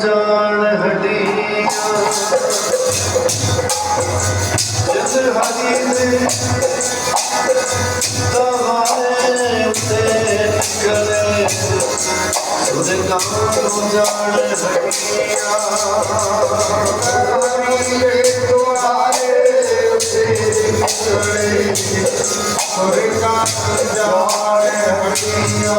ਜਾਣ ਹਟੀਆਂ ਜਿਸ ਹਰੀ ਦੇ ਦਵਾਰੇ ਉੱਤੇ ਨਿਕਲੇ ਉਹਦੇ ਕੰਮ ਜਾਣ ਹਟੀਆਂ ਹਰੀ ਦੇ ਦੁਆਰੇ ਉੱਤੇ ਨਿਕਲੇ ਉਹਦੇ ਕੰਮ ਜਾਣ ਹਟੀਆਂ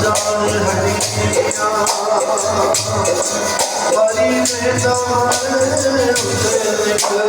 जान हरिया हरी में हमारे उतरे निकले